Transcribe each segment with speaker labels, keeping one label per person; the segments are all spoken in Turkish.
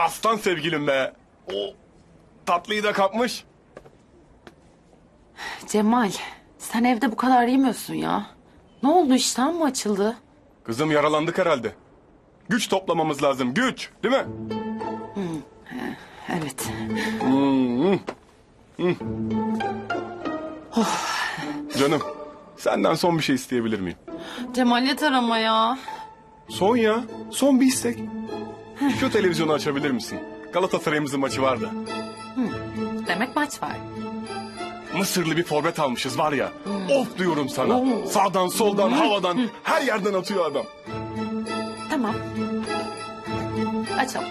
Speaker 1: Aslan sevgilim be. O tatlıyı da kapmış.
Speaker 2: Cemal, sen evde bu kadar yemiyorsun ya. Ne oldu iştahın mı açıldı?
Speaker 1: Kızım yaralandık herhalde. Güç toplamamız lazım. Güç. Değil mi?
Speaker 2: Evet.
Speaker 1: Canım. Senden son bir şey isteyebilir miyim?
Speaker 2: Cemal yeter ama ya.
Speaker 1: Son ya. Son bir istek. Şu televizyonu açabilir misin? Galatasaray'ımızın maçı var da.
Speaker 2: Demek maç var.
Speaker 1: Mısırlı bir forvet almışız var ya. Of diyorum sana. Sağdan soldan havadan her yerden atıyor adam.
Speaker 2: Tamam. Açalım.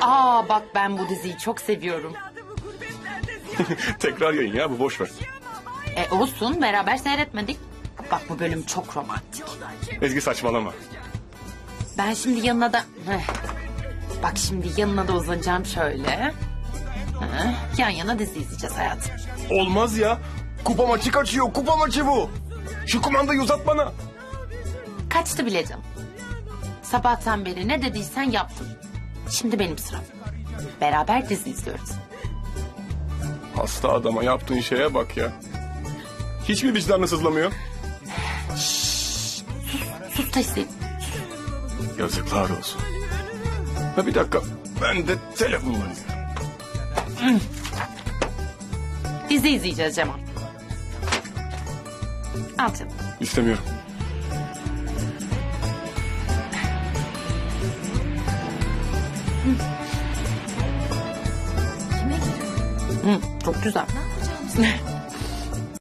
Speaker 2: Aa bak ben bu diziyi çok seviyorum.
Speaker 1: Tekrar yayın ya bu boş ver.
Speaker 2: E olsun beraber seyretmedik. Bak bu bölüm çok romantik.
Speaker 1: Ezgi saçmalama.
Speaker 2: Ben şimdi yanına da... Heh. Bak şimdi yanına da uzanacağım şöyle. Heh. Yan yana dizi izleyeceğiz hayatım.
Speaker 1: Olmaz ya. Kupa maçı kaçıyor. Kupa maçı bu. Şu kumandayı uzat bana.
Speaker 2: Kaçtı bile canım. Sabahtan beri ne dediysen yaptım. Şimdi benim sıram. Beraber dizi izliyoruz.
Speaker 1: Hasta adama yaptığın şeye bak ya. Hiç mi vicdanı sızlamıyor?
Speaker 2: Sus da izleyin.
Speaker 1: Yazıklar olsun. Ha bir dakika. Ben de telefon oynuyorum.
Speaker 2: Dizi izleyeceğiz Cemal. Al canım.
Speaker 1: İstemiyorum.
Speaker 2: Hı, çok güzel.